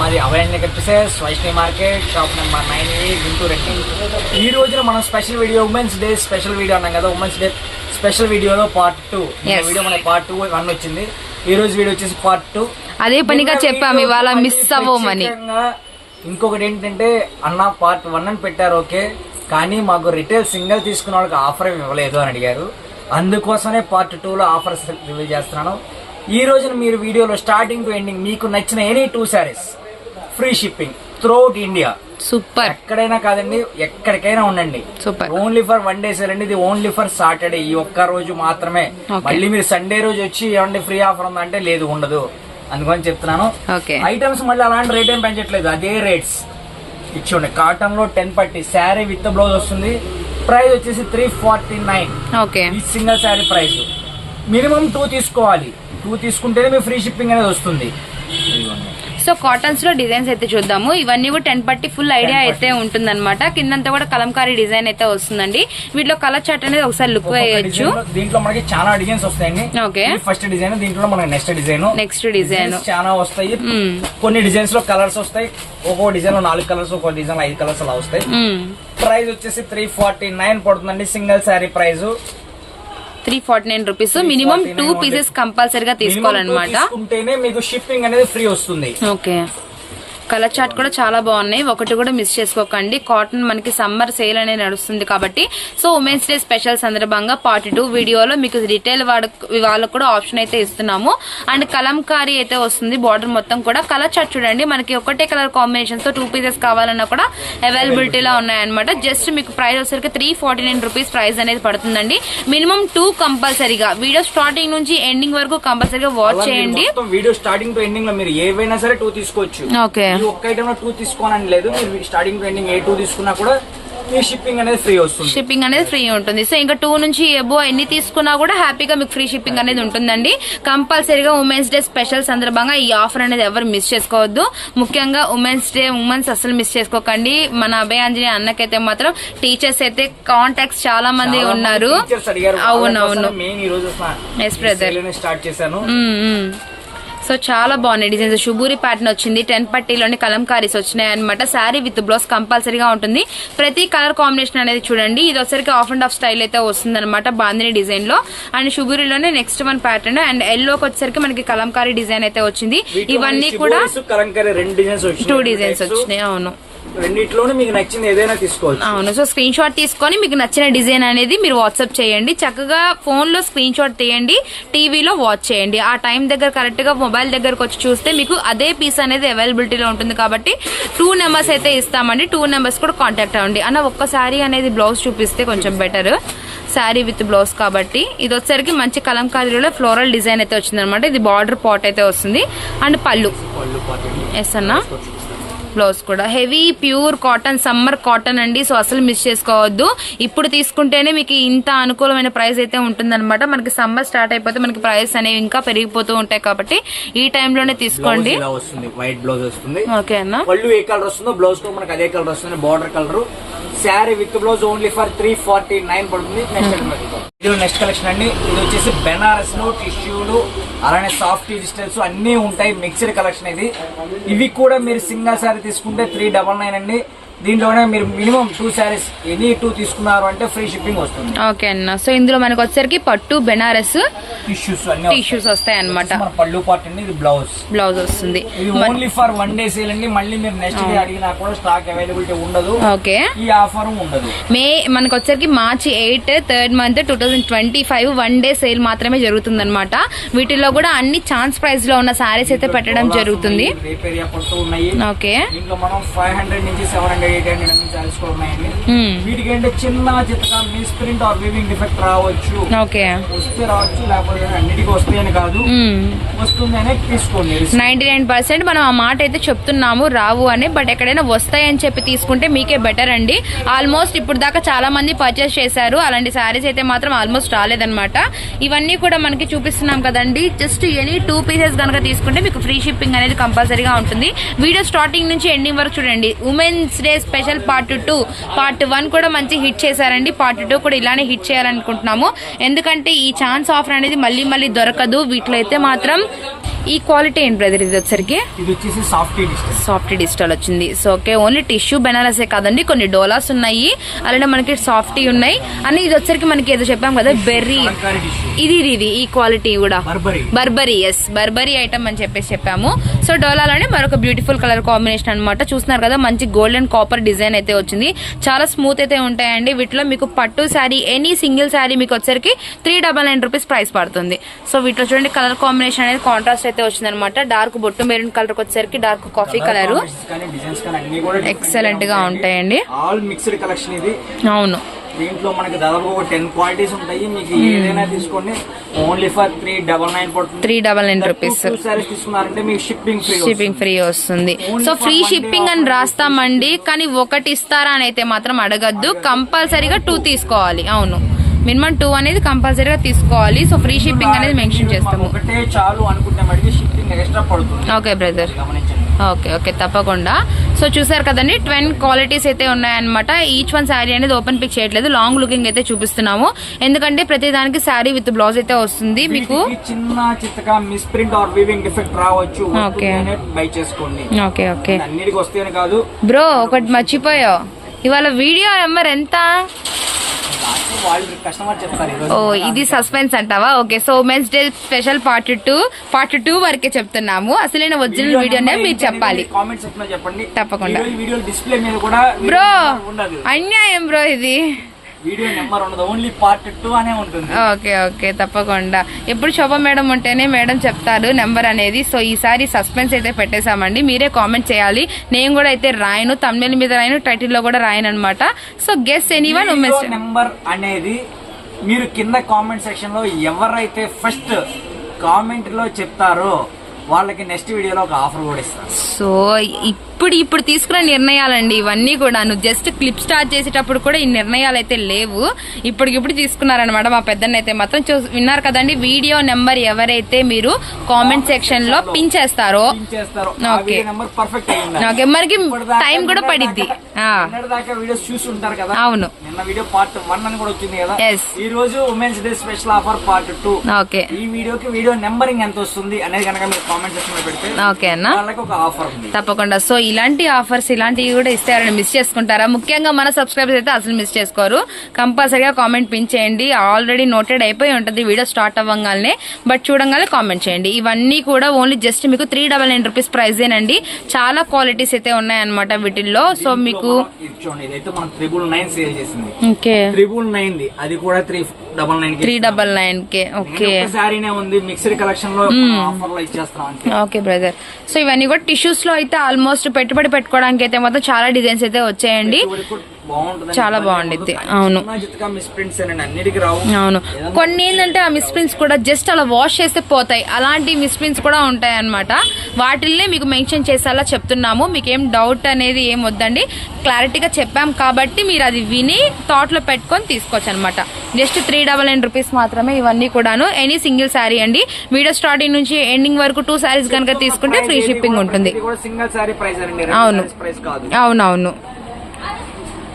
మాది అభయన్ కనిపిసేస్ Vaishnavi market shop number nine A Guntur ఈ రోజున మనం special video women's day special video అన్నాం కదా ఉమెన్స్ డే స్పెషల్ వీడియోలో పార్ట్ టూ. వీడియో మనకి పార్ట్ టూ వన్ వచ్చింది. ఈ రోజు వీడియో వచ్చేసి పార్ట్ టూ అదే పనిగా చెప్పాం ఇవాళ మిస్ అవ్వమని ఇంకొకటి ఏంటంటే అన్న పార్ట్ వన్ అని పెట్టారు ఓకే? కానీ మాకు రిటైల్ సింగిల్ తీసుకున్న వాళ్ళకి ఆఫర్ ఇవ్వలేదు అని అడిగారు. అందుకోసమే పార్ట్ టూలో ఆఫర్స్ రివీల్ చేస్తున్నాను. ఈ రోజున మీరు వీడియోలో స్టార్టింగ్ టు ఎండింగ్ మీకు నచ్చిన any two saris. Free shipping throughout India super. ఎక్కడైనా కాదండి ఎక్కడికైనా ఉండండి. Super. Only for one day sale అండి ఇది ఓన్లీ ఫర్ సాటర్డే ఈ ఒక్క రోజు మాత్రమే. మళ్ళీ మీరు సండే రోజు వచ్చి ఏమండి ఫ్రీ ఆఫర్ ఉందంటే లేదు ఉండదు. అందుకని చెప్తున్నాను. ఓకే. ఐటమ్స్ మళ్ళీ అలాంటి రేట్ ఏం పెంచట్లేదు. అదే రేట్స్ ఇచ్చుండే. కాటన్లో టెన్ పట్టి. శారీ విత్ బ్లౌజ్ వస్తుంది. ప్రైస్ వచ్చేసి త్రీ ఫార్టీ నైన్ ఓకే. ఈ single sari price minimum two తీసుకోవాలి. టూ తీసుకుంటేనే మీ ఫ్రీ షిప్పింగ్ అనేది వస్తుంది. సో కాటన్స్లో డిజైన్స్ అయితే చూద్దాము. ఇవన్నీ కూడా టెన్ పట్టి ఫుల్ ఐడియా 10 అయితే ఉంటుందన్నమాట. కిందంతా కూడా కలంకారీ డిజైన్ అయితే వస్తుందండి. వీటిలో కలర్ చార్ట్ అనేది ఒకసారి లుక్ వేయొచ్చు. దీంట్లో మనకి చాలా డిజైన్స్ వస్తాయండి. ఓకే. ఫస్ట్ డిజైన్ దీంట్లో మనకి నెక్స్ట్ డిజైన్. Next design. చాలా వస్తాయి. కొన్ని డిజైన్స్లో కలర్స్ వస్తాయి. ఒక్కో డిజైన్లో నాలుగు కలర్స్ ఒక్కో డిజైన్లో ఐదు కలర్స్ అలా వస్తాయి. ప్రైస్ వచ్చేసి త్రీ ఫార్టీ నైన్ పడుతుందండి single sari price. Three forty nine rupees minimum two pieces కంపల్సరీగా తీసుకోవాలన్నమాట. మీకు షిప్పింగ్ అనేది ఫ్రీ వస్తుంది. ఓకే కలర్ చార్ట్ కూడా చాలా బాగున్నాయి. ఒకటి కూడా మిస్ చేసుకోకండి. కాటన్ మనకి సమ్మర్ సేల్ అనేది నడుస్తుంది కాబట్టి. సో ఉమెన్స్ డే స్పెషల్ సందర్భంగా పార్ట్ టూ వీడియోలో మీకు రిటైల్ వాళ్ళకు కూడా ఆప్షన్ అయితే ఇస్తున్నాము. అండ్ కలంకారీ అయితే వస్తుంది. బార్డర్ మొత్తం కూడా కలర్ చార్ట్ చూడండి. మనకి ఒకటే కలర్ కాంబినేషన్తో టూ పీసెస్ కావాలన్నా కూడా అవైలబిలిటీలో ఉన్నాయన్నమాట. జస్ట్ మీకు ప్రైస్ వచ్చేసరికి three forty nine rupees price అనేది పడుతుందండి. మినిమం టూ కంపల్సరీగా వీడియో స్టార్టింగ్ నుంచి ఎండింగ్ వరకు కంపల్సరీగా వాచ్ చేయండి. వీడియో స్టార్టింగ్ టు ఎండింగ్లో మీరు ఏవైనా సరే టూ తీసుకోవచ్చు. ఓకే ఈ ఒక్క ఐటమ్లో టూ తీసుకోవాలని లేదు. మీరు స్టార్టింగ్ టు ఎండింగ్ ఏ టూ తీసుకున్నా కూడా మీ షిప్పింగ్ అనేది ఫ్రీ వస్తుంది. షిప్పింగ్ అనేది ఫ్రీ ఉంటుంది. సో ఇంకా టూ నుంచి ఎబో ఎన్ని తీసుకున్నా కూడా హ్యాపీగా మీకు ఫ్రీ షిప్పింగ్ అనేది ఉంటుందండి. కంపల్సరీగా ఉమెన్స్ డే స్పెషల్ సందర్భంగా ఈ ఆఫర్ అనేది ఎవరు మిస్ చేసుకోవద్దు. ముఖ్యంగా ఉమెన్స్ డే ఉమెన్స్ అసలు మిస్ చేసుకోకండి. మన అభయ ఆంజనేయ అన్నకైతే మాత్రం టీచర్స్ అయితే కాంటాక్ట్స్ చాలా మంది ఉన్నారు. అవునవును. మెయిన్ ఈ రోజు Yes, brother. స్టార్ట్ చేశాను. సో చాలా బాగున్నాయి డిజైన్స్. షుబూరి ప్యాటర్న్ వచ్చింది. టెన్ పట్టీలోని కలంకారీస్ వచ్చినాయి అనమాట శారీ విత్ బ్లౌజ్ కంపల్సరీగా ఉంటుంది. ప్రతి కలర్ కాంబినేషన్ అనేది చూడండి. ఇది వచ్చరికి ఆఫ్ అండ్ ఆఫ్ స్టైల్ అయితే వస్తుంది అనమాట బాందిని డిజైన్లో. అండ్ షుబూరిలోనే నెక్స్ట్ వన్ ప్యాటర్న్ అండ్ ఎల్లోకి వచ్చేసరికి మనకి కలంకారీ డిజైన్ అయితే వచ్చింది. ఇవన్నీ కూడా టూ డిజైన్స్ వచ్చినాయి. అవును. రెండిట్లోనే మీకు నచ్చింది ఏదైనా తీసుకోవచ్చు. అవును సో స్క్రీన్ షాట్ తీసుకొని మీకు నచ్చిన డిజైన్ అనేది మీరు వాట్సాప్ చేయండి. చక్కగా ఫోన్లో స్క్రీన్ షాట్ తీయండి టీవీలో వాచ్ చేయండి. ఆ టైం దగ్గర కరెక్ట్గా మొబైల్ దగ్గరకు వచ్చి చూస్తే మీకు అదే పీస్ అనేది అవైలబిలిటీలో ఉంటుంది కాబట్టి టూ నెంబర్స్ అయితే ఇస్తామండి. టూ నెంబర్స్ కూడా కాంటాక్ట్ అవ్వండి. అన్న ఒక్క శారీ అనేది బ్లౌజ్ చూపిస్తే కొంచెం బెటర్ శారీ విత్ బ్లౌజ్ కాబట్టి. ఇది వచ్చేసరికి మంచి కలంకారీలో ఫ్లోరల్ డిజైన్ అయితే వచ్చింది అనమాట ఇది బార్డర్ పాట్ అయితే వస్తుంది. అండ్ పళ్ళు. ఎస్ అన్నా. బ్లౌజ్ కూడా. Heavy pure cotton summer cotton అండి. సో అసలు మిస్ చేసుకోవద్దు. ఇప్పుడు తీసుకుంటేనే మీకు ఇంత అనుకూలమైన ప్రైస్ అయితే ఉంటుందన్నమాట. మనకి సమ్మర్ స్టార్ట్ అయిపోతే మనకి ప్రైస్ అనేవి ఇంకా పెరిగిపోతూ ఉంటాయి కాబట్టి ఈ టైంలోనే తీసుకోండి. వైట్ బ్లౌజ్ వస్తుంది. ఓకే అన్న. పళ్ళు ఏ కలర్ వస్తుందో బ్లౌజ్ కూడా మనకి అదే కలర్ వస్తుంది. Border colour sari with blouse only for three forty nine పడుతుంది నెక్స్ట్ నెక్స్ట్ కలెక్షన్ అండి. ఇది వచ్చేసి బెనారస్లు టిష్యూలు అలానే సాఫ్ట్ డిజిటల్స్ అన్నీ ఉంటాయి మిక్స్డ్ కలెక్షన్ ఇది. ఇవి కూడా మీరు సింగల్ శారీ తీసుకుంటే త్రీ డబల్ నైన్ అండి. దీంట్లోనే మీరు minimum two saris any two తీసుకున్నారు అంటే ఫ్రీ షిప్పింగ్ వస్తుంది. ఓకే అన్న. సో ఇందులో మనకి వచ్చేసరికి పట్టు బెనారస్ టిష్యూస్ అన్ని టిష్యూస్ వస్తాయి అన్నమాట పళ్ళు పార్ట్ అండి ఇది బ్లౌజ్ బ్లౌజ్ వస్తుంది. ఇది only for one day sale అండి. మళ్ళీ మీరు నెక్స్ట్ డే అడిగినా కూడా స్టాక్ అవైలబిలిటీ ఉండదు. ఓకే ఈ ఆఫర్ ఉండదు. మే మనకు వచ్చరికి March eight third month two thousand twenty five one day sale మాత్రమే జరుగుతుంది అనమాట వీటిలో కూడా అన్ని ఛాన్స్ ప్రైస్లో ఉన్న సారీస్ అయితే పెట్టడం జరుగుతుంది. ఓకే మనం ఫైవ్ హండ్రెడ్ నుంచి సెవెన్ హండ్రెడ్ ఎయిట్ హండ్రెడ్ నుంచి సారీస్ కూడా ఉన్నాయండి. వీటికి ఏంటంటే చిన్న చిత్త miss print or weaving defect రావచ్చు. ఓకే. వస్తే రావచ్చు లేకపోతే అన్నిటికీ కాదు. తీసుకోండి. నైన్టీ నైన్ పర్సెంట్ మనం ఆ మాట అయితే చెప్తున్నాము రావు అని బట్ ఎక్కడైనా వస్తాయని చెప్పి తీసుకుంటే మీకే బెటర్ అండి. ఆల్మోస్ట్ ఇప్పుడు దాకా చాలా మంది పర్చేస్ చేశారు. అలాంటి శారీస్ అయితే మాత్రం ఆల్మోస్ట్ రాలేదన్నమాట. ఇవన్నీ కూడా మనకి చూపిస్తున్నాం కదండి. జస్ట్ ఎనీ టూ పీసెస్ కనుక తీసుకుంటే మీకు ఫ్రీ షిప్పింగ్ అనేది కంపల్సరీగా ఉంటుంది. వీడియో స్టార్టింగ్ నుంచి ఎండింగ్ వరకు చూడండి. Women's day special part two. Part one కూడా మంచి హిట్ చేశారండి. పార్ట్ టూ కూడా ఇలానే హిట్ చేయాలనుకుంటున్నాము. ఎందుకంటే ఈ ఛాన్స్ ఆఫర్ అనేది మళ్ళీ మళ్ళీ దొరకదు. వీటిలో అయితే మాత్రం ఈ క్వాలిటీ ఏంటి బ్రదర్ ఇది వచ్చరికి ఇది వచ్చేసి సాఫ్ట్ సాఫ్ట్ డిజిటల్ వచ్చింది. సో ఓకే ఓన్లీ టిష్యూ బెనారసే కాదండి కొన్ని డోలాస్ ఉన్నాయి. అలానే మనకి సాఫ్టీ ఉన్నాయి. అని ఇది వచ్చరికి మనకి ఏదో చెప్పాం కదా బెర్రీ ఇది ఇది ఈ క్వాలిటీ కూడా. Burberry Burberry yes Burberry item అని చెప్పేసి చెప్పాము. సో డోలాలోనే మరొక బ్యూటిఫుల్ కలర్ కాంబినేషన్ అన్నమాట. చూస్తున్నారు కదా మంచి గోల్డ్ అండ్ కాపర్ డిజైన్ అయితే వచ్చింది. చాలా స్మూత్ అయితే ఉంటాయండి. వీటిలో మీకు పట్టు శారీ ఎనీ సింగిల్ శారీ మీకు వచ్చరికి three double nine rupees price పడుతుంది. సో వీటిలో చూడండి కలర్ కాంబినేషన్ అనేది కాంట్రాస్ట్ అయితే వచ్చింది అనమాట డార్క్ బొట్టు మెరూన్ కలర్ వచ్చేసరికి డార్క్ కాఫీ కలర్. ఎక్సలెంట్గా ఉంటాయండి. ఆల్ మిక్స్డ్ కలెక్షన్ ఇది. అవును. దీంట్లో మనకి దాదాపు ఒక టెన్ క్వాలిటీస్ ఉంటాయి. మీకు ఏదైనా తీసుకోండి. Only for three double nine three double nine rupees saris తీసుకున్నారంటే మీకు షిప్పింగ్ ఫ్రీ షిప్పింగ్ ఫ్రీ వస్తుంది. సో ఫ్రీ షిప్పింగ్ అని రాస్తామండి కానీ ఒకటి ఇస్తారా అని అయితే మాత్రం అడగద్దు. కంపల్సరీగా టూ తీసుకోవాలి. అవును. మినిమం టూ అనేది కంపల్సరీగా తీసుకోవాలి. సో ఫ్రీ షిప్పింగ్ అనేది మెన్షన్ చేస్తాము. ఒకటే చాలు అనుకుంటే మటుకు షిప్పింగ్ ఎక్స్ట్రా పడుతుంది. Okay brother. ఓకే ఓకే తప్పకుండా. సో చూసారు కదండి ట్వెన్ క్వాలిటీస్ అయితే ఉన్నాయన్నమాట. ఈచ్ వన్ శారీ అనేది ఓపెన్ పిక్ చేయట్లేదు. లాంగ్ లుకింగ్ అయితే చూపిస్తున్నాము. ఎందుకంటే ప్రతి దానికి శారీ విత్ బ్లౌజ్ అయితే వస్తుంది మీకు. చిన్న చిత్తగా miss print or weaving defect రావచ్చు. ఓకే. ఓకే కాదు. బ్రో ఒకటి మర్చిపోయావు. ఇవాళ వీడియో నెంబర్ ఎంత నాకు వాళ్ళు కస్టమర్ చెప్తారు ఈరోజు ఓ ఇది సస్పెన్స్ అంటావా? Okay so women's day special part two part two వరకే చెప్తున్నాము. అసలైన ఒరిజినల్ వీడియోనే మీరు చెప్పాలి. చెప్పండి. తప్పకుండా. బ్రో అన్యాయం బ్రో ఇది. వీడియో నెంబర్ ఉండదు ఓన్లీ పార్ట్ టూ అనే ఉంటుంది. ఓకే ఓకే తప్పకుండా. ఎప్పుడు శోభ మేడం ఉంటేనే మేడం చెప్తారు నెంబర్ అనేది. సో ఈసారి సస్పెన్స్ అయితే పెట్టేశామండి. మీరే కామెంట్ చేయాలి. నేను కూడా అయితే రాయను. తమిళ మీద రాయను టైటిల్లో కూడా రాయను అనమాట so guess any one women's number అనేది మీరు కింద కామెంట్ సెక్షన్లో ఎవరైతే ఫస్ట్ కామెంట్లో చెప్తారో వాళ్ళకి నెక్స్ట్ వీడియోలో ఒక ఆఫర్ కూడా ఇస్తారు సో ఇప్పుడు ఇప్పుడు తీసుకున్న నిర్ణయాలండి ఇవన్నీ కూడా నువ్వు జస్ట్ క్లిప్ స్టార్ట్ చేసేటప్పుడు కూడా ఈ నిర్ణయాలు అయితే లేవు. ఇప్పటికిప్పుడు తీసుకున్నారనమాట మా పెద్దన్న అయితే మాత్రం. చూ విన్నారు కదండి వీడియో నెంబర్ ఎవరైతే మీరు కామెంట్ సెక్షన్లో పిన్ చేస్తారో. ఎవరికి ఇప్పటిదాకా టైం కూడా పడిద్ది. అవును. నిన్న వీడియో పార్ట్ వన్ అని కూడా వచ్చింది కదా. Yes. ఈ రోజు women's day special offer part two okay. ఈ వీడియోకి వీడియో నెంబరింగ్ ఎంత వస్తుంది అనేది కనుక మీరు కామెంట్ సెక్షన్లో పెడితే ఓకే అన్న. వాళ్ళకి ఒక ఆఫర్ ఉంది. తప్పకుండా. సో ఇలాంటి ఆఫర్స్ ఇలాంటివి కూడా ఇస్తే ఎవరైనా మిస్ చేసుకుంటారా? ముఖ్యంగా మన సబ్స్క్రైబర్స్ అయితే అసలు మిస్ చేసుకోరు. కంపల్సరీగా కామెంట్ పిన్ చేయండి. ఆల్రెడీ నోటెడ్ అయిపోయి ఉంటుంది. వీడియో స్టార్ట్ అవ్వగానే. బట్ చూడంగానే కామెంట్ చేయండి. ఇవన్నీ కూడా ఓన్లీ జస్ట్ మీకు త్రీ డబల్ నైన్ రూపీస్ ప్రైజేనండి చాలా క్వాలిటీస్ అయితే ఉన్నాయన్నమాట వీటిల్లో. సో మీకు ఓకే త్రిబుల్ నైన్ అది కూడా three double nine three double nine కే ఓకే సారీనే ఉంది మిక్స్డ్ కలెక్షన్లో ఆఫర్లో ఇచ్చేస్తాం అంతే. ఓకే బ్రదర్ సో ఇవన్నీ కూడా టిష్యూస్లో అయితే ఆల్మోస్ట్ పెట్టుబడి పెట్టుకోవడానికి అయితే మాత్రం చాలా డిజైన్స్ అయితే వచ్చాయండి. చాలా బాగుండిద్ది. అవును. అవును. కొన్ని ఏంటంటే ఆ మిస్ప్రింట్స్ కూడా జస్ట్ అలా వాష్ చేస్తే పోతాయి. అలాంటి మిస్ప్రింట్స్ కూడా ఉంటాయి అన్నమాట వాటిల్నే మీకు మెన్షన్ చేసేలా చెప్తున్నాము. మీకు ఏం డౌట్ అనేది ఏం వద్దండి. క్లారిటీగా చెప్పాం కాబట్టి మీరు అది విని థాట్లో పెట్టుకొని తీసుకోవచ్చు అనమాట just three double nine rupees మాత్రమే ఇవన్నీ కూడాను. ఎనీ సింగిల్ శారీ అండి. వీడియో స్టార్టింగ్ నుంచి ఎండింగ్ వరకు టూ శారీస్ కనుక తీసుకుంటే ఫ్రీ షిప్పింగ్ ఉంటుంది. అవును. అవునవును.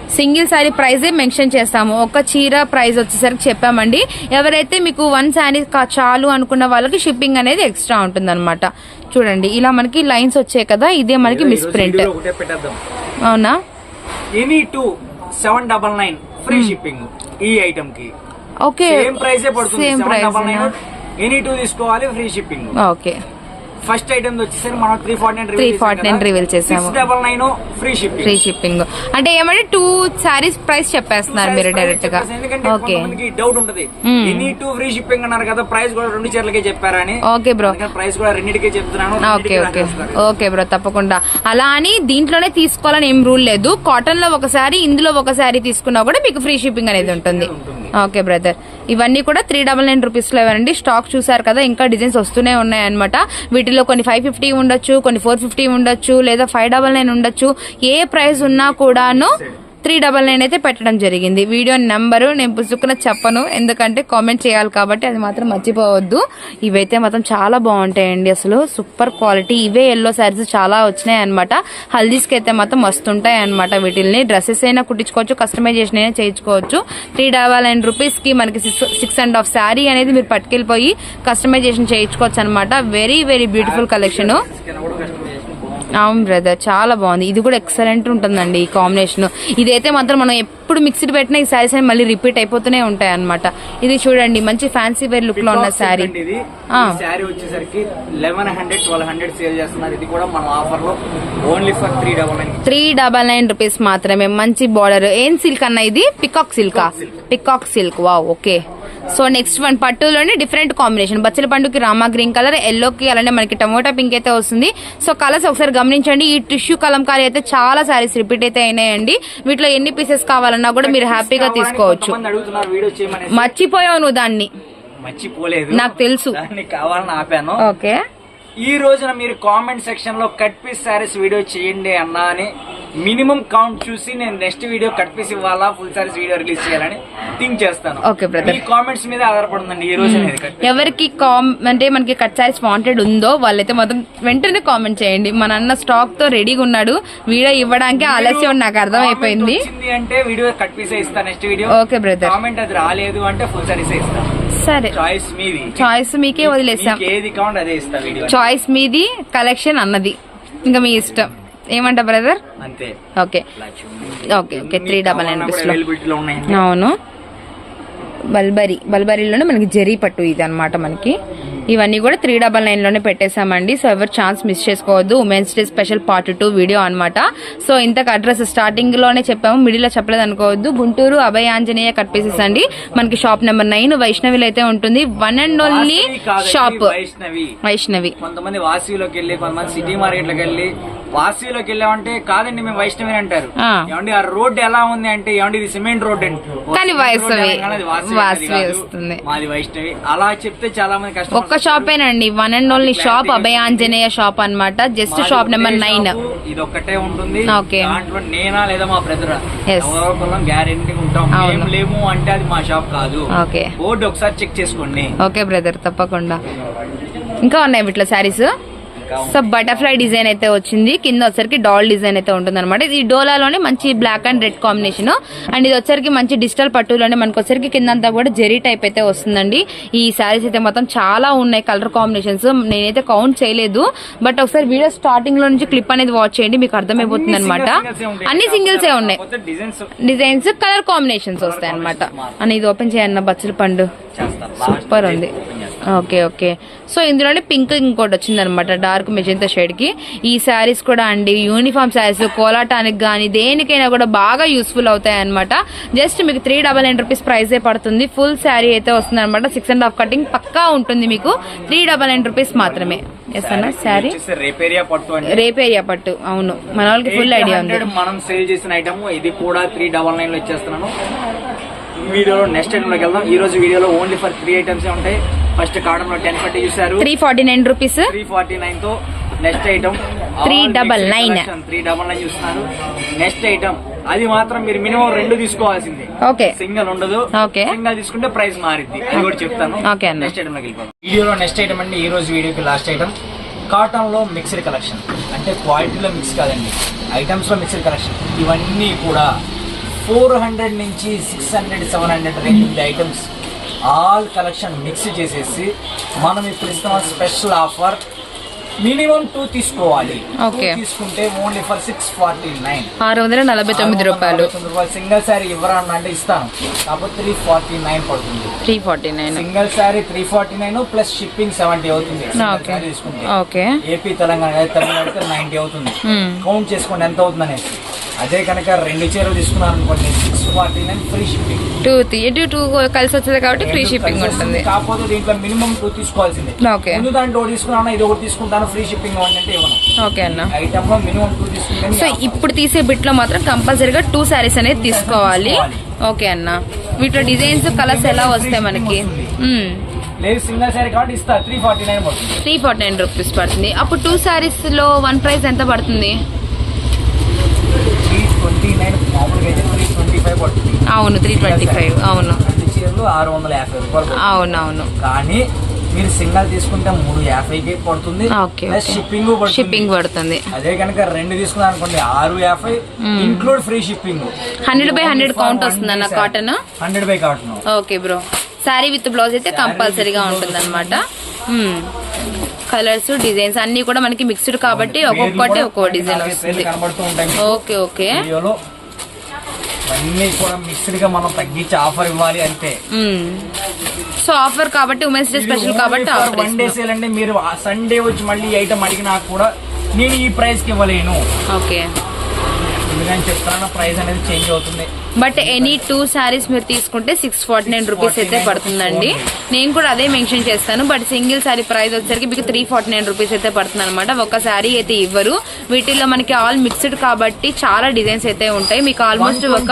సింగిల్ శారీ ప్రైజే మెన్షన్ చేస్తాము. ఒక చీర ప్రైస్ వచ్చేసరికి చెప్పామండి. ఎవరైతే మీకు వన్ శారీ చాలు అనుకున్న వాళ్ళకి షిప్పింగ్ అనేది ఎక్స్ట్రా ఉంటుంది చూడండి ఇలా మనకి లైన్స్ వచ్చాయి కదా ఇదే మనకి మిస్ ప్రింట్. అవునా? Any two seven double nine free shipping ఈ ఐటమ్కి. ఓకే. సేమ్ ప్రైసే ఎనీ టూ తీసుకోవాలి free shipping. Okay. First item వచ్చేసరికి మనం త్రీ ఫార్టీ నైన్ 349 reveal చేసాము. Double nine free shipping free shipping అంటే ఏమంటే టూ శారీస్ ప్రైస్ చెప్పేస్తున్నారు మీరు డైరెక్ట్గా ఎందుకంటే ఓకే డౌట్ ఉంటది. Hmm. Any two free shipping అన్నారు కదా ప్రైస్ కూడా రెండు చీరలకే చెప్పారా అని ఓకే బ్రో ప్రైస్ కూడా రెండింటికే చెప్తున్నాను. Okay okay. ఓకే బ్రో తప్పకుండా. అలా అని దీంట్లోనే తీసుకోవాలని ఏం రూల్ లేదు. కాటన్లో ఒక శారీ ఇందులో ఒక శారీ తీసుకున్నా కూడా మీకు ఫ్రీ షిప్పింగ్ అనేది ఉంటుంది. ఓకే బ్రదర్ ఇవన్నీ కూడా త్రీ డబల్ నైన్ రూపీస్లో ఇవ్వండి స్టాక్ చూసారు కదా ఇంకా డిజైన్స్ వస్తూనే ఉన్నాయి అనమాట వీటిలో కొన్ని ఫైవ్ ఫిఫ్టీ ఉండొచ్చు కొన్ని ఫోర్ ఫిఫ్టీ ఉండొచ్చు లేదా ఫైవ్ డబల్ నైన్ ఉండొచ్చు. ఏ ప్రైస్ ఉన్నా కూడాను త్రీ డబల్ నైన్ అయితే పెట్టడం జరిగింది. వీడియో నెంబరు నేను పుసుకున చెప్పను. ఎందుకంటే కామెంట్ చేయాలి కాబట్టి అది మాత్రం మర్చిపోవద్దు. ఇవైతే మాత్రం చాలా బాగుంటాయండి అసలు. Super quality. ఇవే ఎల్లో శారీస్ చాలా వచ్చినాయి అనమాట హల్దీస్కి అయితే మాత్రం వస్తుంటాయి అనమాట వీటిల్ని. డ్రెస్సెస్ అయినా కుట్టించుకోవచ్చు కస్టమైజేషన్ అయినా చేయించుకోవచ్చు. త్రీ డబల్ నైన్ రూపీస్కి మనకి six six and half sari అనేది మీరు పట్టుకెళ్ళిపోయి కస్టమైజేషన్ చేయించుకోవచ్చు అనమాట very very beautiful collection skin కూడా కస్టమైజేషన్ బాగుంటుంది అవును బ్రదర్ చాలా బాగుంది. ఇది కూడా ఎక్సలెంట్ ఉంటుందండి ఈ కాంబినేషన్ ఇదైతే మాత్రం మనం ఎప్పుడు మిక్స్డ్ పెట్టినా ఈ శారీస్ అనేవి మళ్ళీ రిపీట్ అయిపోతూనే ఉంటాయి అనమాట ఇది చూడండి మంచి ఫ్యాన్సీ వేర్ లుక్లో ఉన్న శారీ వచ్చేసరికి eleven hundred twelve hundred sale చేస్తున్నారు. ఇది కూడా మన ఆఫర్లో only for three double nine three double nine rupees మాత్రమే. మంచి బార్డర్ ఏం సిల్క్ అన్న ఇది? Peacock సిల్కా peacock silk wow okay so next one పట్టులోనే different combination బచ్చల పండుకి రామా గ్రీన్ కలర్ ఎల్లోకి అలానే మనకి టమోటా పింక్ అయితే వస్తుంది. సో కలర్స్ ఒకసారి గమనించండి. ఈ టిష్యూ కలంకారీ అయితే చాలా సారీస్ రిపీట్ అయితే అయినాయండి. వీటిలో ఎన్ని పీసెస్ కావాలన్నా కూడా మీరు హ్యాపీగా తీసుకోవచ్చు. మర్చిపోయావు నువ్వు దాన్ని. మర్చిపోలేదు. నాకు తెలుసు. కావాలని ఆపాను. ఓకే. ఈ రోజున మీరు కామెంట్ సెక్షన్లో కట్ పీస్ సారీస్ వీడియో చేయండి అన్నా అని మినిమం కౌంట్ చూసి నేను నెక్స్ట్ వీడియో కట్ పీస్ ఇవ్వాలా? ఫుల్ సారీస్ వీడియో రిలీజ్ చేయాలని థింక్ చేస్తాను. Okay, brother. మీ కామెంట్స్ మీద ఆధారపడుతుందండి ఈ రోజు కట్ ఎవరికి కామ్ అంటే మనకి కట్ సారీస్ వాంటెడ్ ఉందో వాళ్ళైతే మొత్తం వెంటనే కామెంట్ చేయండి. మన అన్న స్టాక్తో రెడీగా ఉన్నాడు. వీడియో ఇవ్వడానికి ఆలస్యం నాకు అర్థమైపోయింది. వచ్చింది అంటే వీడియో కట్ పీస్ ఇస్తా next video okay brother comment అది రాలేదు అంటే ఫుల్ సారీస్ ఇస్తా. సరే. చాయిస్ మీది. చాయిస్ మీకే వదిలేసాం. మీకు ఏది కావాలి అదే ఇస్తా వీడియో చాయిస్ మీది కలెక్షన్ అన్నది. ఇంకా మీ ఇష్టం. ఏమంటా బ్రదర్ అంతే. Okay. Okay okay. Three double nine rupees అవును. బల్బరీ. బల్బరీలోనే మనకి జరీ పట్టు ఇది అన్నమాట మనకి. ఇవన్నీ కూడా త్రీ డబల్ నైన్లోనే పెట్టేశామండి. సో ఎవరు ఛాన్స్ మిస్ చేసుకోవద్దు. Women's day special part two video అన్నమాట. సో ఇంతకు అడ్రస్ స్టార్టింగ్లోనే చెప్పాము. మిడిల్లో చెప్పలేదు అనుకోవద్దు. గుంటూరు అభయ ఆంజనేయ కట్ పీసెస్ అండి. మనకి షాప్ నెంబర్ నైన్ వైష్ణవిలో అయితే ఉంటుంది. One and only shop Vaishnavi. Vaishnavi. కొంతమంది వాసవిలోకి వెళ్ళి కొంతమంది సిటీ మార్కెట్లోకి వెళ్ళి వాసవిలోకి వెళ్ళామంటే కాదండి మేము వైష్ణవి అంటారు. ఆ. ఏమండి ఆ రోడ్ ఎలా ఉంది అంటే ఏమండి ఇది సిమెంట్ రోడ్ అండి. కానీ వైష్ణవి. వస్తుంది. మాది వైష్ణవి. అలా చెప్తే చాలా మంది కష్టం ఒక్క షాపేనండి one and only shop Abhaya Anjaneya shop అన్నమాట. జస్ట్ షాప్ నెంబర్ నైన్ ఇది ఒక్కటే ఉంటుంది. దాంట్లో నేనా లేదా మా బ్రదర్. ఎవరో గ్యారెంటీ ఉంటాం. మేము లేము అంటే అది మా షాప్ కాదు. బోర్డు ఒకసారి చెక్ చేసుకోండి. ఓకే బ్రదర్ తప్పకుండా. ఇంకా ఉన్నాయి వీటిలో శారీస్ సో బటర్ఫ్లై డిజైన్ అయితే వచ్చింది. కింద వచ్చరికి డాల్ డిజైన్ అయితే ఉంటుంది అనమాట ఇది డోలాలోనే మంచి black and red combination and ఇది వచ్చరికి మంచి డిజిటల్ పట్టులోనే మనకు వచ్చరికి కింద అంతా కూడా జెరీ టైప్ అయితే వస్తుందండి. ఈ శారీస్ అయితే మొత్తం చాలా ఉన్నాయి కలర్ కాంబినేషన్స్. నేనైతే కౌంట్ చేయలేదు. బట్ ఒకసారి వీడియో స్టార్టింగ్లో నుంచి క్లిప్ అనేది వాచ్ చేయండి మీకు అర్థమైపోతుంది అనమాట అన్ని సింగిల్స్ ఏ ఉన్నాయి. డిజైన్స్ కలర్ కాంబినేషన్స్ వస్తాయి అనమాట అని ఇది ఓపెన్ చేయన్న బచ్చల పండు. సూపర్ ఉంది. Okay okay. సో ఇందులోనే పింక్ ఇంకోటి వచ్చింది అనమాట డార్క్ మెజంతా షేడ్కి ఈ శారీస్ కూడా అండి యూనిఫామ్ శారీస్ కోలాటానికి కానీ దేనికైనా కూడా బాగా యూస్ఫుల్ అవుతాయి అనమాట జస్ట్ మీకు three double nine rupees price పడుతుంది. ఫుల్ శారీ అయితే వస్తుంది అనమాట సిక్స్ అండ్ హాఫ్ కటింగ్ పక్కా ఉంటుంది మీకు. త్రీ డబల్ నైన్ రూపీస్ మాత్రమే. ఎస్ అన్న? శారీ రేపేరియా పట్టు రేపేరియా పట్టు అవును. మన వాళ్ళకి ఫుల్ ఐడియా ఉంది. 800 మనం సేల్ చేసిన ఐటమ్ ఇది కూడా త్రీ డబల్ నైన్లో ఇచ్చేస్తున్నాను. వీడియోలో నెక్స్ట్ ఐటమ్లోకి వెళ్దాం. ఈ రోజు వీడియోలో ఓన్లీ ఫర్ త్రీ ఐటమ్స్ ఉంటాయి. ఫస్ట్ కాటన్లో టెన్ ఫార్టీ చూసారు three forty nine rupees. Three forty నైన్తో next item. 399. Three double nine చూస్తున్నారు. నెక్స్ట్ ఐటమ్ అది మాత్రం మీరు మినిమం రెండు తీసుకోవాల్సిందే. ఓకే. సింగల్ ఉండదు. Okay. సింగల్ తీసుకుంటే ప్రైస్ మారిద్ది. అది కూడా చెప్తాను. అన్న. నెక్స్ట్ ఐటమ్లోకి వెళ్ళిపోదాం. వీడియోలో నెక్స్ట్ ఐటమ్ అండి ఈ రోజు వీడియోకి లాస్ట్ ఐటమ్ కాటన్లో మిక్స్డ్ కలెక్షన్ అంటే క్వాలిటీలో మిక్స్ కాదండి. ఐటమ్స్లో మిక్స్డ్ కలెక్షన్ ఇవన్నీ కూడా ఫోర్ హండ్రెడ్ నుంచి six hundred seven hundred range items all collection mix చేసేసి మనం ఇప్పుడు ఇస్తున్న స్పెషల్ ఆఫర్ మినిమం టూ తీసుకోవాలి. తీసుకుంటే only for six forty nine. ఆరు వందల నలభై తొమ్మిది రూపాయలు. సింగిల్ శారీ ఇవ్వరా అంటే ఇస్తాను. కాకపోతే త్రీ ఫార్టీ నైన్ పడుతుంది. Three forty nine single sari three forty nine plus shipping seventy అవుతుంది. తీసుకుంటే. Okay AP Telangana Tamil Nadu ninety అవుతుంది. Hmm. కౌంట్ చేసుకోండి ఎంత అవుతుంది అనేసి అదే కనుక రెండు చీరలు తీసుకున్నాను అనుకోండి six forty nine free shipping two ఇటు టూ కలిసి వచ్చేది కాబట్టి ఫ్రీ షిప్పింగ్ ఉంటుంది. కాకపోతే దీంట్లో మినిమం టూ తీసుకోవాల్సిందే. ఓకే. ముందు దాంట్లో తీసుకున్నాను ఇది ఒకటి తీసుకుంటాను ఫ్రీ షిప్పింగ్ అంటే ఇవ్వను. ఓకే అన్న. ఐటమ్లో మినిమం టూ తీసుకుంటే సో ఇప్పుడు తీసే బిట్లో మాత్రం కంపల్సరీగా టూ శారీస్ అనేది తీసుకోవాలి. ఓకే అన్న. వీటిలో డిజైన్స్ కలర్స్ ఎలా వస్తాయి మనకి? లేదు సింగిల్ శారీ కాబట్టి ఇస్తా. Three forty nine three forty nine rupees పడుతుంది. అప్పుడు టూ శారీస్లో వన్ ప్రైస్ ఎంత పడుతుంది త్రీ ట్వంటీ నైన్ మామూలుగా అయితే త్రీ ట్వంటీ ఫైవ్ పడుతుంది అవును త్రీ ట్వంటీ ఫైవ్ అవును. చీరలు ఆరు వందల యాభై రూపాయలు. అవును అవును కానీ మీరు సింగల్ తీసుకుంటే మూడు యాభైకి పడుతుంది. షిప్పింగ్ షిప్పింగ్ పడుతుంది. అదే కనుక రెండు తీసుకున్నా అనుకోండి ఆరు యాభై include free shipping hundred by hundred count వస్తుంది అన్న cotton hundred by cotton okay bro sari with blouse అయితే కంపల్సరీగా ఉంటుంది అనమాట కలర్స్ డిజైన్స్ అన్ని కూడా మనకి మిక్స్డ్ కాబట్టి ఒక్కొక్కటి ఒక్కో డిజైన్ వస్తుంది. ఓకే ఓకే అన్ని కూడా మిక్స్డ్గా మనం తగ్గించి ఆఫర్ ఇవ్వాలి అంతే సో ఆఫర్ కాబట్టి ఉమెన్స్ డే స్పెషల్ కాబట్టి వన్ డే సేల్ అంటే మీరు సండే వచ్చి మళ్ళీ ఐటమ్ అడిగినా కూడా నేను ఈ ప్రైస్కి ఇవ్వలేను. ఓకే. ఎందుకని చెప్తాను? ప్రైస్ అనేది చేంజ్ అవుతుంది. బట్ ఎనీ టూ శారీస్ మీరు తీసుకుంటే సిక్స్ ఫార్టీ నైన్ రూపీస్ అయితే పడుతుందండి. నేను కూడా అదే మెన్షన్ చేస్తాను. బట్ సింగిల్ శారీ ప్రైస్ వచ్చేసరికి మీకు త్రీ ఫార్టీ నైన్ రూపీస్ అయితే పడుతుంది అనమాట ఒక శారీ అయితే ఇవ్వరు. వీటిల్లో మనకి ఆల్ మిక్స్డ్ కాబట్టి చాలా డిజైన్స్ అయితే ఉంటాయి. మీకు ఆల్మోస్ట్ ఒక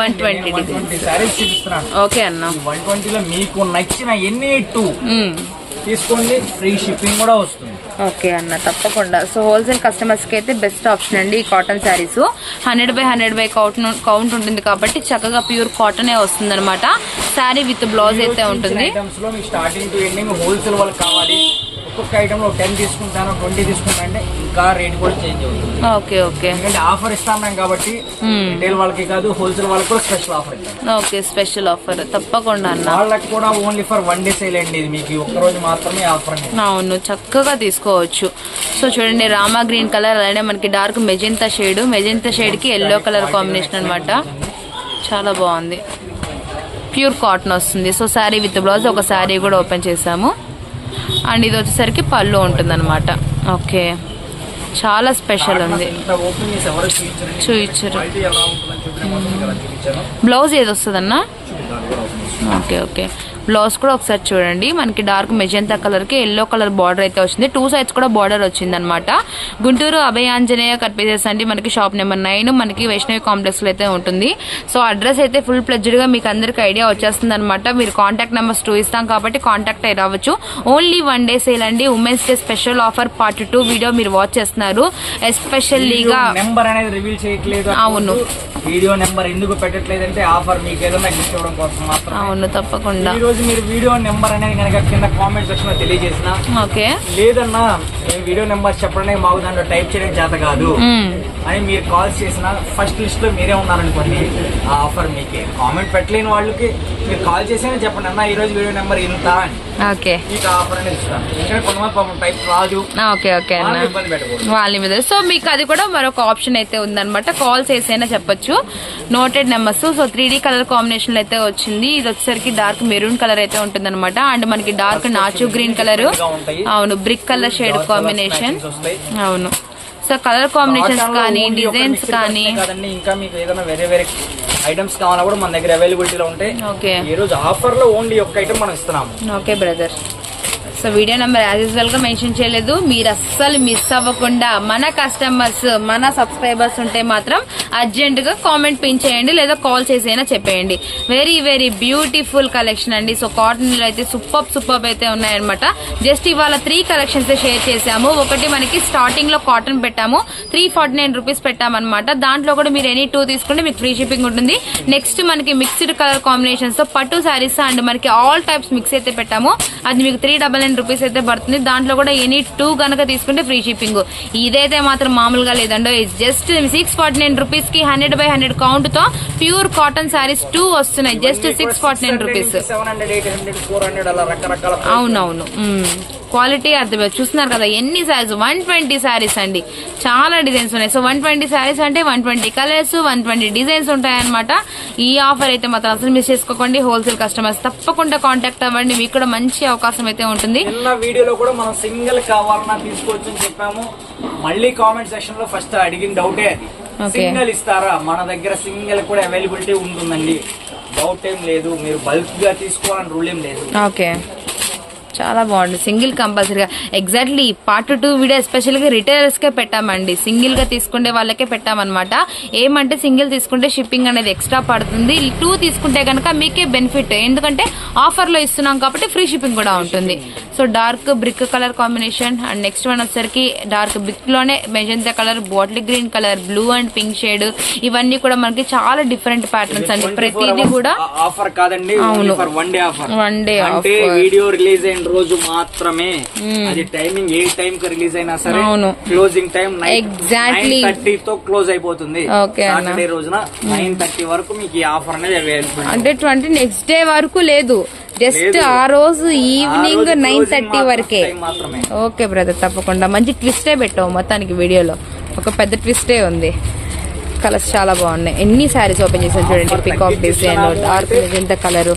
వన్ ట్వంటీ డిజైన్స్ ఓకే అన్న. వన్ ట్వంటీలో మీకు నచ్చిన ఎన్ని టూ. తీసుకోండి. ఫ్రీ షిప్పింగ్ కూడా వస్తుంది. ఓకే అన్న తప్పకుండా. సో హోల్సేల్ కస్టమర్స్కి అయితే బెస్ట్ ఆప్షన్ అండి ఈ cotton saris hundred by hundred by count count ఉంటుంది కాబట్టి చక్కగా ప్యూర్ కాటనే వస్తుంది అనమాట శారీ విత్ బ్లౌజ్ అయితే ఉంటుంది. స్టార్టింగ్ టు ఎండింగ్ హోల్సేల్ వాళ్ళకి కావాలి. ఒక్కొక్క ఐటమ్లో టెన్ తీసుకుంటాను ట్వంటీ తీసుకుంటా అంటే ఇంకా రేట్ కూడా చేంజ్ అవుతుంది. Okay okay. ఎందుకంటే ఆఫర్ ఇస్తాం కాబట్టి రిటైల్ వాళ్ళకి కాదు హోల్సేల్ వాళ్ళకి కూడా special offer okay special offer తప్పకుండా అన్న. వాళ్ళకి కూడా only for one day sale అండి ఇది. మీకు ఒక్క రోజు మాత్రమే ఆఫర్ అవును చక్కగా తీసుకోవచ్చు. సో చూడండి రామా గ్రీన్ కలర్ అలానే మనకి డార్క్ మెజెంతా షేడ్ మెజెంతా షేడ్కి ఎల్లో కలర్ కాంబినేషన్ అన్నమాట. చాలా బాగుంది. ప్యూర్ కాటన్ వస్తుంది. సో శారీ విత్ బ్లౌజ్ ఒక శారీ కూడా ఓపెన్ చేసాము అండ్ ఇది వచ్చేసరికి పళ్ళు ఉంటుంది ఓకే. చాలా స్పెషల్ ఉంది. చూయించరు బ్లౌజ్ ఏది వస్తుందన్నా? Okay okay. బ్లౌజ్ కూడా ఒకసారి చూడండి. మనకి డార్క్ మెజంతా కలర్కి ఎల్లో కలర్ బార్డర్ అయితే వచ్చింది. టూ సైడ్స్ కూడా బార్డర్ వచ్చింది అనమాట గుంటూరు అభయాంజనేయ కట్ పీసెస్ అండి మనకి షాప్ నెంబర్ నైన్ మనకి వైష్ణవి కాంప్లెక్స్లో అయితే ఉంటుంది. సో అడ్రస్ అయితే ఫుల్ ప్లెజ్డ్గా మీకు అందరికి ఐడియా వచ్చేస్తుంది అనమాట మీరు కాంటాక్ట్ నెంబర్స్ టూ ఇస్తాం కాబట్టి కాంటాక్ట్ అయి రావచ్చు. ఓన్లీ వన్ డే సేల్ అండి. Women's day special offer part two video మీరు వాచ్ చేస్తున్నారు. ఎస్పెషల్లీగా నెంబర్ అనేది రివీల్ చేయట్లేదు. అవును. వీడియో నెంబర్ ఎందుకు పెట్టట్లేదు అంటే ఆఫర్ మీకు ఏదైనా గిఫ్ట్ ఇవ్వడం కోసం మాత్రం అవును తప్పకుండా. ఈ రోజు మీరు వీడియో నెంబర్ అనేది కనుక కింద కామెంట్ సెక్షన్లో తెలియజేసిన. ఓకే. లేదన్నా వీడియో నెంబర్ చెప్పడానికి మాకు దాంట్లో టైప్ చేయడం చేత కాదు. అని మీరు కాల్ చేసిన ఫస్ట్ లిస్ట్లో మీరే ఉన్నారనుకోండి ఆ ఆఫర్ మీకే. కామెంట్ పెట్టలేని వాళ్ళకి మీరు కాల్ చేసినా చెప్పండి అన్న ఈ రోజు వీడియో నెంబర్ ఇంత అని. ఓకే. ఓకే ఓకే అన్న. వాళ్ళని మీద సో మీకు అది కూడా మరొక ఆప్షన్ అయితే ఉందన్నమాట. కాల్ చేసైనా చెప్పొచ్చు. Noted numbers so three D colour combination అయితే వచ్చింది. ఇది వచ్చేసరికి డార్క్ మెరూన్ కలర్ అయితే ఉంటుందన్నమాట. అండ్ మనకి డార్క్ నాచు గ్రీన్ కలర్. అవును బ్రిక్ కలర్ షేడ్ కాంబినేషన్. అవును. సో కలర్ కాంబినేషన్స్ కానీ డిజైన్స్ కానీ. కాదండి. ఇంకా మీకు ఏదైనా వేరే వేరే ఐటమ్స్ కావాలా కూడా మన దగ్గర అవైలబిలిటీలో ఉంటాయి ఓకే ఈ రోజు ఆఫర్లో ఓన్లీ ఒక్క ఐటమ్ మనం ఇస్తున్నాము. Okay brother so video number as యూజువల్గా మెన్షన్ చేయలేదు. మీరు అస్సలు మిస్ అవ్వకుండా మన కస్టమర్స్ మన సబ్స్క్రైబర్స్ ఉంటే మాత్రం అర్జెంట్గా కామెంట్ పిన్ చేయండి లేదా కాల్ చేసైనా చెప్పేయండి. వెరీ వెరీ బ్యూటిఫుల్ కలెక్షన్ అండి. సో కాటన్లో అయితే సూపర్ సూపర్ అయితే ఉన్నాయన్నమాట. జస్ట్ ఇవాళ త్రీ కలెక్షన్స్ షేర్ చేసాము ఒకటి మనకి స్టార్టింగ్లో కాటన్ పెట్టాము. త్రీ ఫార్టీ నైన్ రూపీస్ పెట్టామన్నమాట. దాంట్లో కూడా మీరు ఎనీ టూ తీసుకుంటే మీకు ఫ్రీ షిప్పింగ్ ఉంటుంది. నెక్స్ట్ మనకి మిక్స్డ్ కలర్ కాంబినేషన్స్తో పట్టు శారీస్ అండ్ మనకి ఆల్ టైప్స్ మిక్స్ అయితే పెట్టాము. అది మీకు త్రీ డబల్ నైన్ రూపీస్ అయితే పడుతుంది. దాంట్లో కూడా ఎనీ టూ గనక తీసుకుంటే ఫ్రీ షిప్పింగ్ ఇదైతే మాత్రం మామూలుగా లేదండో. జస్ట్ సిక్స్ ఫార్టీ నైన్ రూపీస్కి హండ్రెడ్ బై హండ్రెడ్ కౌంట్తో ప్యూర్ కాటన్ శారీస్ టూ వస్తున్నాయి. Just six forty nine rupees అవునవును. క్వాలిటీ అర్థం చూస్తున్నారు కదా ఎన్ని శారీస్ వన్ ట్వంటీ శారీస్ అండి. చాలా డిజైన్స్ ఉన్నాయి. సో వన్ ట్వంటీ శారీస్ అంటే one twenty colours one twenty designs ఉంటాయన్నమాట. ఈ ఆఫర్ అయితే మాత్రం అసలు మిస్ చేసుకోకండి. హోల్సేల్ కస్టమర్స్ తప్పకుండా కాంటాక్ట్ అవ్వండి. మీకు కూడా మంచి అవకాశం అయితే ఉంటుంది. వీడియోలో కూడా మనం సింగిల్ కావాలన్నా తీసుకోవచ్చు అని చెప్పాము. మళ్ళీ కామెంట్ సెక్షన్లో ఫస్ట్ అడిగిన డౌటే అది. సింగిల్ ఇస్తారా? మన దగ్గర సింగిల్ కూడా అవైలబిలిటీ ఉంటుందండి. డౌట్ ఏం లేదు. మీరు బల్క్గా తీసుకోవాలని రూల్ ఏం లేదు. ఓకే చాలా బాగుంది సింగిల్ కంపల్సరీగా. ఎగ్జాక్ట్లీ పార్ట్ టూ వీడియో ఎస్పెషల్గా రిటైలర్స్కే పెట్టామండి. సింగిల్గా తీసుకునే వాళ్ళకే పెట్టామన్నమాట. ఏమంటే సింగిల్ తీసుకుంటే షిప్పింగ్ అనేది ఎక్స్ట్రా పడుతుంది. టూ తీసుకుంటే కనుక మీకే బెనిఫిట్ ఎందుకంటే ఆఫర్లో ఇస్తున్నాం కాబట్టి ఫ్రీ షిప్పింగ్ కూడా ఉంటుంది. So dark brick colour combination and next one వచ్చేసరికి dark బ్రిక్లోనే magenta colour bottle green colour blue and pink shade ఇవన్నీ కూడా మనకి చాలా డిఫరెంట్ ప్యాటర్న్స్ అండి ప్రతిదీ కూడా ఆఫర్ కాదండి అవును. One day offer One day అంటే. వీడియో రిలీజ్ అయిన రోజు మాత్రమే అది టైమింగ్ ఏ టైం కి రిలీజ్ అయినా సరే అవును. Closing time Exactly. థర్టీ తో క్లోజ్ అయిపోతుంది. సాటర్డే రోజున నైన్ థర్టీ వరకు మీకు ఈ ఆఫర్ అనేది అవైలబుల్ అంటే ట్వంటీ నెక్స్ట్ డే వరకు లేదు జస్ట్. ఆ రోజు ఈవినింగ్ నైన్ థర్టీ వరకే. ఓకే బ్రదర్ తప్పకుండా. మంచి ట్విస్టే పెట్టావు మొత్తానికి వీడియోలో. ఒక పెద్ద ట్విస్టే ఉంది. కలర్స్ చాలా బాగున్నాయి. ఎన్ని శారీస్ ఓపెన్ చేసాను చూడండి peacock design dark magenta colour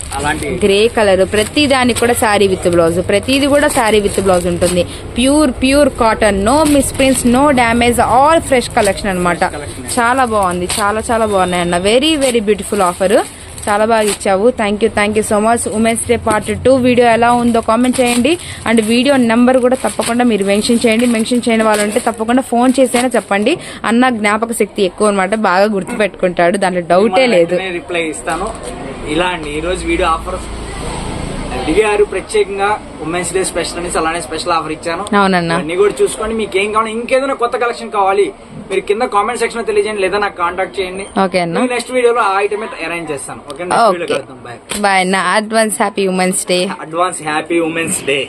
grey colour ప్రతి దానికి కూడా శారీ విత్ బ్లౌజ్ ప్రతిది కూడా శారీ విత్ బ్లౌజ్ ఉంటుంది. Pure pure cotton no misprints no damage all fresh collection అన్నమాట. Collection. చాలా బాగుంది. చాలా చాలా బాగున్నాయి అన్న. వెరీ వెరీ బ్యూటిఫుల్ ఆఫర్ చాలా బాగా ఇచ్చావు. Thank you thank you so much women's day part two video ఎలా ఉందో కామెంట్ చేయండి. అండ్ వీడియో నెంబర్ కూడా తప్పకుండా మీరు మెన్షన్ చేయండి. మెన్షన్ చేయని వాళ్ళు ఉంటే తప్పకుండా ఫోన్ చేసైనా చెప్పండి. అన్న జ్ఞాపక శక్తి ఎక్కువ అనమాట బాగా గుర్తుపెట్టుకుంటాడు. దాంట్లో డౌటే లేదు. రిప్లై ఇస్తాను. ఇలా అండి ఈ రోజు వీడియో ఆఫర్ అడిగారు ప్రత్యేకంగా. ఉమెన్స్ డే స్పెషల్ అనేసి అలానే స్పెషల్ ఆఫర్ ఇచ్చాను. అవునన్నా. అన్ని కూడా చూసుకోండి మీకు ఏం కావాలి ఇంకేదైనా కొత్త కలెక్షన్ కావాలి. మీరు కింద కామెంట్ సెక్షన్లో తెలియజేయండి లేదా నాకు కాంటాక్ట్ చేయండి. ఓకే అన్న. నెక్స్ట్ వీడియోలో ఆ ఐటమ్ అరేంజ్ చేస్తాను. ఓకే బాయ్ బాయ్ అన్న. Advance happy women's day advance happy women's day